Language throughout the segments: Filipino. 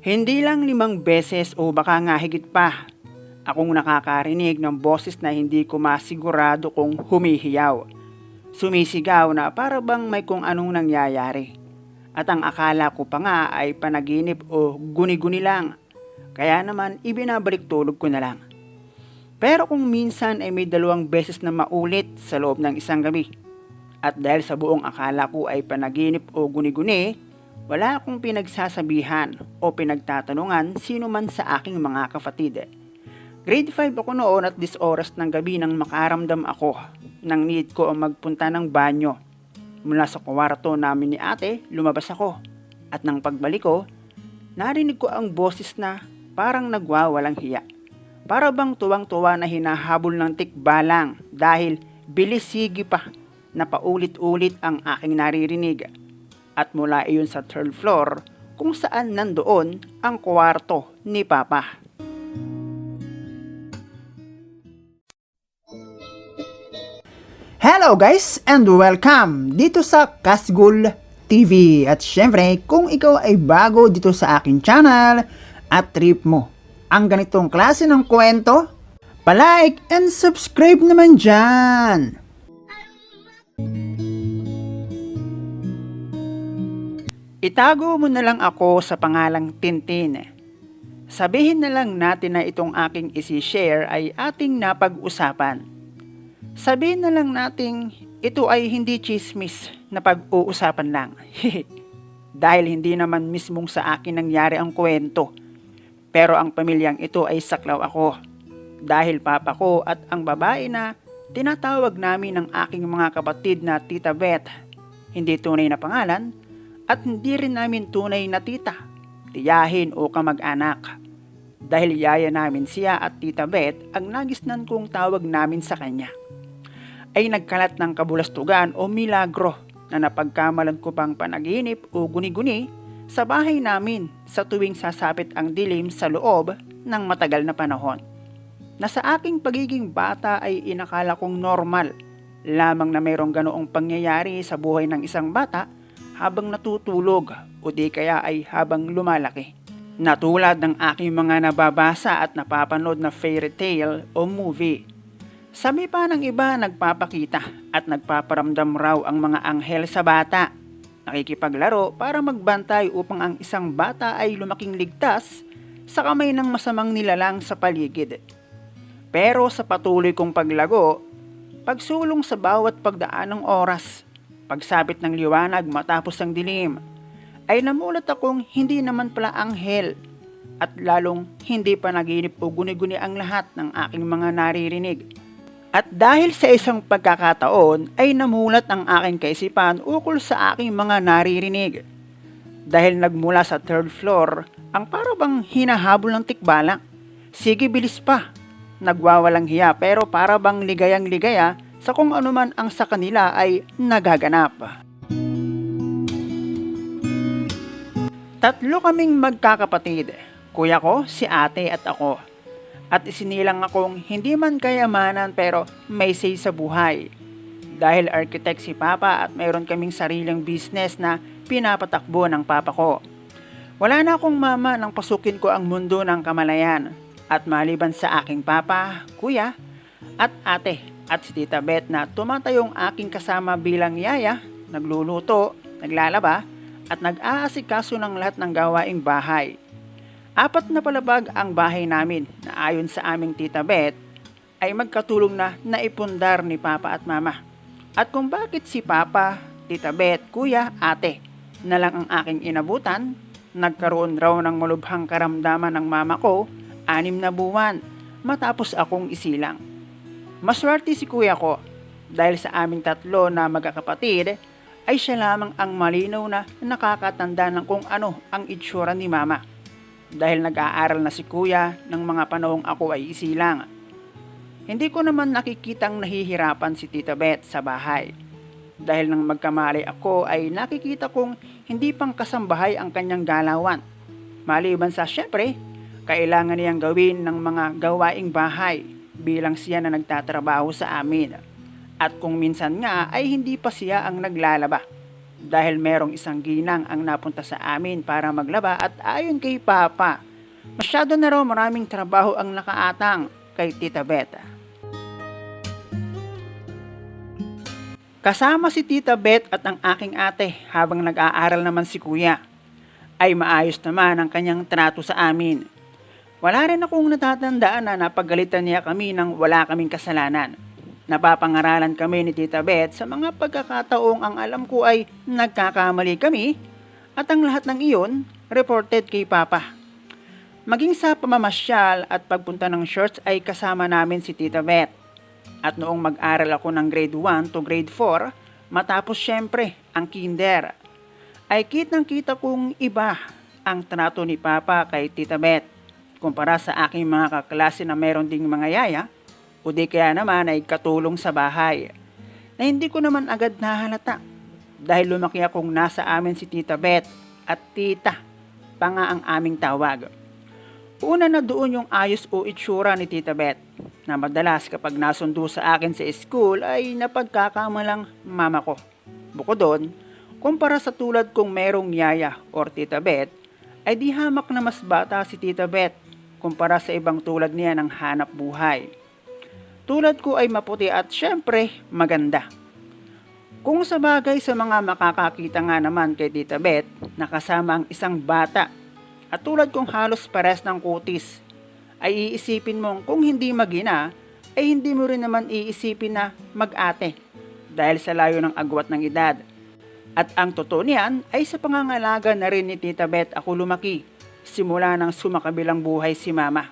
Hindi lang limang beses o baka nga higit pa akong nakakarinig ng boses na hindi ko masigurado kung humihiyaw. Sumisigaw na para bang may kung anong nangyayari. At ang akala ko pa nga ay panaginip o guni-guni lang. Kaya naman ibinabalik tulog ko na lang. Pero kung minsan ay may dalawang beses na maulit sa loob ng isang gabi. At dahil sa buong akala ko ay panaginip o guni-guni, wala akong pinagsasabihan o pinagtatanungan sino man sa aking mga kapatid. Grade 5 ako noon at this oras ng gabi nang makaramdam ako nang need ko ang magpunta ng banyo. Mula sa kwarto namin ni ate, lumabas ako. At nang pagbalik ko, narinig ko ang boses na parang nagwawalang hiya. Para bang tuwang-tuwa na hinahabol ng tikbalang dahil bilisigi pa na paulit-ulit ang aking naririnig. At mula iyon sa third floor kung saan nandoon ang kwarto ni Papa. Hello guys and welcome dito sa Kasgul TV. At syempre, kung ikaw ay bago dito sa akin channel at trip mo ang ganitong klase ng kwento, palike and subscribe naman dyan. Itago mo na lang ako sa pangalang Tintin. Sabihin na lang natin na itong aking isi-share ay ating napag-usapan. Sabihin na lang nating ito ay hindi chismis na pag-uusapan lang. Dahil hindi naman mismong sa akin nangyari ang kwento. Pero ang pamilyang ito ay saklaw ako. Dahil papa ko at ang babae na tinatawag namin ng aking mga kapatid na Tita Beth. Hindi tunay na pangalan at hindi rin namin tunay na tita, tiyahin o kamag-anak. Dahil yaya namin siya at Tita Beth ang nagisnan kong tawag namin sa kanya ay nagkalat ng kabulastugan o milagro na napagkamalan ko pang panaginip o guni-guni sa bahay namin sa tuwing sasapit ang dilim sa loob ng matagal na panahon. Na sa aking pagiging bata ay inakala kong normal lamang na mayroong ganoong pangyayari sa buhay ng isang bata habang natutulog o di kaya ay habang lumalaki. Natulad ng aking mga nababasa at napapanood na fairy tale o movie sabi pa ng iba nagpapakita at nagpaparamdam raw ang mga anghel sa bata. Nakikipaglaro para magbantay upang ang isang bata ay lumaking ligtas sa kamay ng masamang nilalang sa paligid. Pero sa patuloy kong paglago, pagsulong sa bawat pagdaan ng oras, pagsabit ng liwanag matapos ang dilim, ay namulat akong hindi naman pala anghel at lalong hindi pa naginip o guni-guni ang lahat ng aking mga naririnig at dahil sa isang pagkakataon ay namulat ang aking kaisipan ukol sa aking mga naririnig. Dahil nagmula sa third floor ang parabang hinahabol ng tikbalang. Sige bilis pa. Nagwawalang hiya pero parabang ligayang ligaya sa kung anuman ang sa kanila ay nagaganap. Tatlo kaming magkakapatid. Kuya ko, si ate at ako at isinilang akong hindi man kayamanan pero may say sa buhay. Dahil architect si Papa at mayroon kaming sariling business na pinapatakbo ng Papa ko. Wala na akong mama nang pasukin ko ang mundo ng kamalayan at maliban sa aking Papa, Kuya at Ate at si Tita Beth na tumatayong aking kasama bilang yaya, nagluluto, naglalaba at nag-aasikaso ng lahat ng gawaing bahay. Apat na palabag ang bahay namin na ayon sa aming tita Beth ay magkatulong na naipundar ni Papa at Mama. At kung bakit si Papa, Tita Beth, Kuya, Ate na lang ang aking inabutan, nagkaroon raw ng malubhang karamdaman ng mama ko anim na buwan matapos akong isilang. Maswerte si kuya ko dahil sa aming tatlo na magkakapatid ay siya lamang ang malinaw na nakakatanda ng kung ano ang itsura ni mama dahil nag-aaral na si kuya ng mga panahong ako ay isilang. Hindi ko naman nakikitang nahihirapan si Tita Beth sa bahay. Dahil nang magkamali ako ay nakikita kong hindi pang kasambahay ang kanyang galawan. Maliban sa syempre, kailangan niyang gawin ng mga gawaing bahay bilang siya na nagtatrabaho sa amin. At kung minsan nga ay hindi pa siya ang naglalaba. dahil merong isang ginang ang napunta sa amin para maglaba at ayon kay Papa, masyado na raw maraming trabaho ang nakaatang kay Tita Beta. Kasama si Tita Bet at ang aking ate habang nag-aaral naman si Kuya. Ay maayos naman ang kanyang trato sa amin. Wala rin akong natatandaan na napagalitan niya kami nang wala kaming kasalanan. Napapangaralan kami ni Tita Bet sa mga pagkakataong ang alam ko ay nagkakamali kami at ang lahat ng iyon reported kay Papa. Maging sa pamamasyal at pagpunta ng shorts ay kasama namin si Tita Bet. At noong mag-aral ako ng grade 1 to grade 4, matapos syempre ang kinder, ay kitang kita kong iba ang trato ni Papa kay Tita Bet kumpara sa aking mga kaklase na meron ding mga yaya o di kaya naman ay katulong sa bahay na hindi ko naman agad nahalata dahil lumaki akong nasa amin si Tita Bet at Tita pa nga ang aming tawag. Una na doon yung ayos o itsura ni Tita Bet na madalas kapag nasundo sa akin sa school ay napagkakamalang mama ko. Bukod doon, kumpara sa tulad kong merong yaya or Tita Bet, ay di hamak na mas bata si Tita Bet kumpara sa ibang tulad niya ng hanap buhay. Tulad ko ay maputi at syempre maganda. Kung sa bagay sa mga makakakita nga naman kay Tita Bet, nakasama ang isang bata at tulad kong halos pares ng kutis, ay iisipin mong kung hindi magina, ay hindi mo rin naman iisipin na mag-ate dahil sa layo ng agwat ng edad. At ang totoo niyan ay sa pangangalaga na rin ni Tita Bet ako lumaki simula nang sumakabilang buhay si Mama.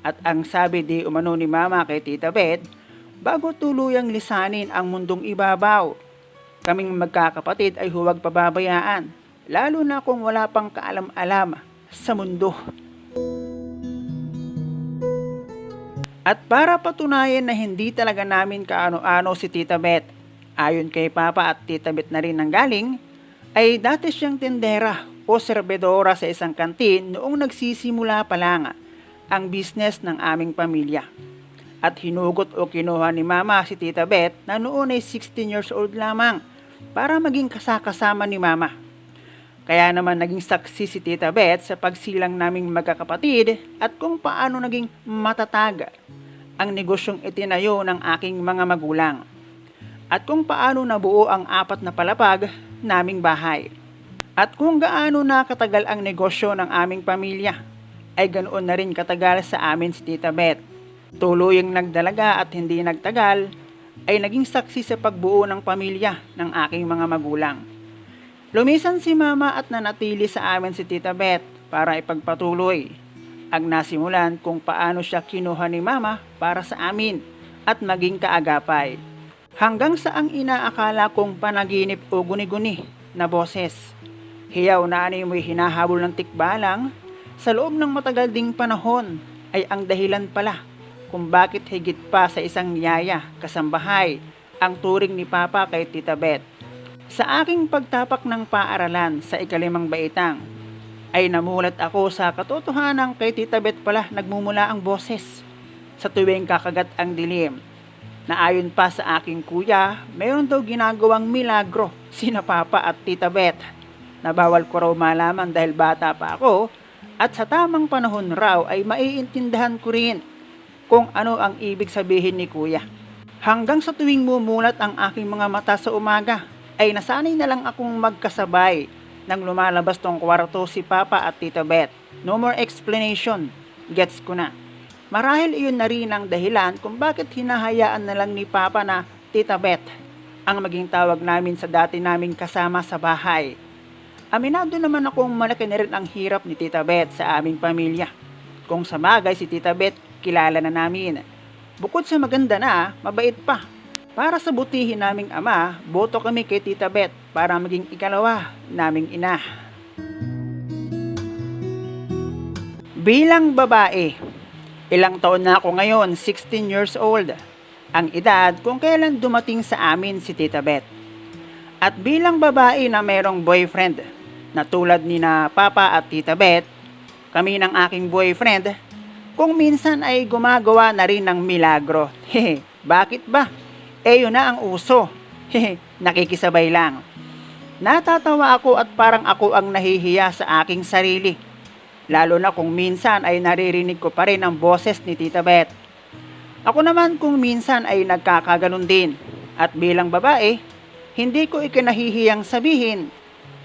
At ang sabi di umano ni Mama kay Tita Bet, bago tuluyang lisanin ang mundong ibabaw, kaming magkakapatid ay huwag pababayaan, lalo na kung wala pang kaalam-alam sa mundo. At para patunayan na hindi talaga namin kaano-ano si Tita Bet, ayon kay Papa at Tita Bet na rin ng galing, ay dati siyang tendera o serbedora sa isang kantin noong nagsisimula pa lang ang business ng aming pamilya. At hinugot o kinuha ni Mama si Tita Bet na noon ay 16 years old lamang para maging kasakasama ni Mama. Kaya naman naging saksi si Tita Beth sa pagsilang naming magkakapatid at kung paano naging matatag ang negosyong itinayo ng aking mga magulang. At kung paano nabuo ang apat na palapag naming bahay. At kung gaano na katagal ang negosyo ng aming pamilya, ay ganoon na rin katagal sa amin si Tita Beth. Tuluyang nagdalaga at hindi nagtagal, ay naging saksi sa pagbuo ng pamilya ng aking mga magulang. Lumisan si Mama at nanatili sa amin si Tita Beth para ipagpatuloy ang nasimulan kung paano siya kinuha ni Mama para sa amin at maging kaagapay. Hanggang sa ang inaakala kong panaginip o guni-guni na boses. Hiyaw na ani mo'y hinahabol ng tikbalang sa loob ng matagal ding panahon ay ang dahilan pala kung bakit higit pa sa isang yaya kasambahay ang turing ni Papa kay Tita Beth. Sa aking pagtapak ng paaralan sa ikalimang baitang, ay namulat ako sa katotohanan kay Tita Beth pala nagmumula ang boses sa tuwing kakagat ang dilim. Na ayon pa sa aking kuya, mayroon daw ginagawang milagro sina Papa at Tita Beth na bawal ko raw malaman dahil bata pa ako at sa tamang panahon raw ay maiintindahan ko rin kung ano ang ibig sabihin ni kuya. Hanggang sa tuwing mumulat ang aking mga mata sa umaga, ay nasanay na lang akong magkasabay nang lumalabas tong kwarto si Papa at Tita Beth. No more explanation. Gets ko na. Marahil iyon na rin ang dahilan kung bakit hinahayaan na lang ni Papa na Tita Beth ang maging tawag namin sa dati naming kasama sa bahay. Aminado naman akong malaki na rin ang hirap ni Tita Beth sa aming pamilya. Kung sa bagay si Tita Beth, kilala na namin. Bukod sa maganda na, mabait pa. Para sa butihin naming ama, boto kami kay Tita Beth para maging ikalawa naming ina. Bilang babae, ilang taon na ako ngayon, 16 years old. Ang edad kung kailan dumating sa amin si Tita Beth. At bilang babae na merong boyfriend, na tulad ni na Papa at Tita Beth, kami ng aking boyfriend, kung minsan ay gumagawa na rin ng milagro. Bakit ba? Eh yun na ang uso. Nakikisabay lang. Natatawa ako at parang ako ang nahihiya sa aking sarili. Lalo na kung minsan ay naririnig ko pa rin ang boses ni Tita Beth. Ako naman kung minsan ay nagkakaganon din. At bilang babae, hindi ko ikinahihiyang sabihin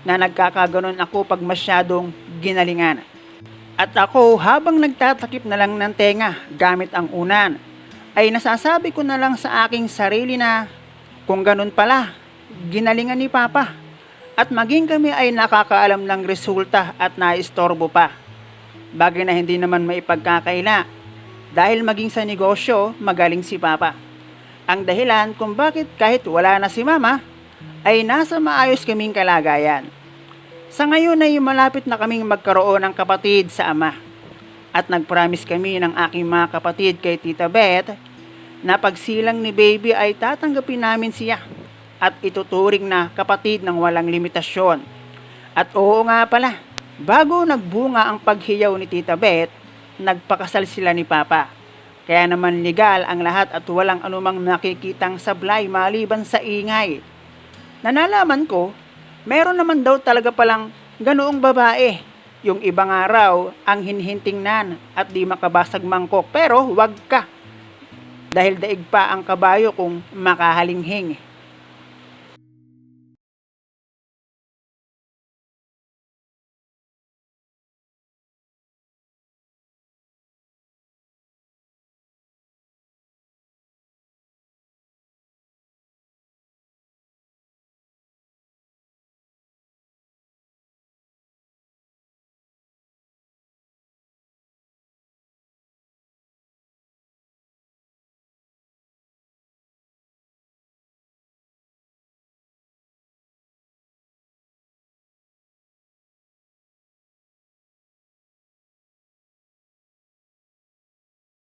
na nagkakaganon ako pag masyadong ginalingan. At ako habang nagtatakip na lang ng tenga gamit ang unan, ay nasasabi ko na lang sa aking sarili na kung ganun pala, ginalingan ni Papa. At maging kami ay nakakaalam ng resulta at naistorbo pa. Bagay na hindi naman maipagkakaila dahil maging sa negosyo, magaling si Papa. Ang dahilan kung bakit kahit wala na si Mama, ay nasa maayos kaming kalagayan. Sa ngayon ay malapit na kaming magkaroon ng kapatid sa ama. At nagpromise kami ng aking mga kapatid kay Tita Beth na pagsilang ni baby ay tatanggapin namin siya at ituturing na kapatid ng walang limitasyon. At oo nga pala, bago nagbunga ang paghiyaw ni Tita Beth, nagpakasal sila ni Papa. Kaya naman legal ang lahat at walang anumang nakikitang sablay maliban sa ingay. Nanalaman ko, meron naman daw talaga palang ganoong babae. Yung ibang araw ang hinhintingnan at di makabasag mangkok pero wag ka. Dahil daig pa ang kabayo kung makahalinghing.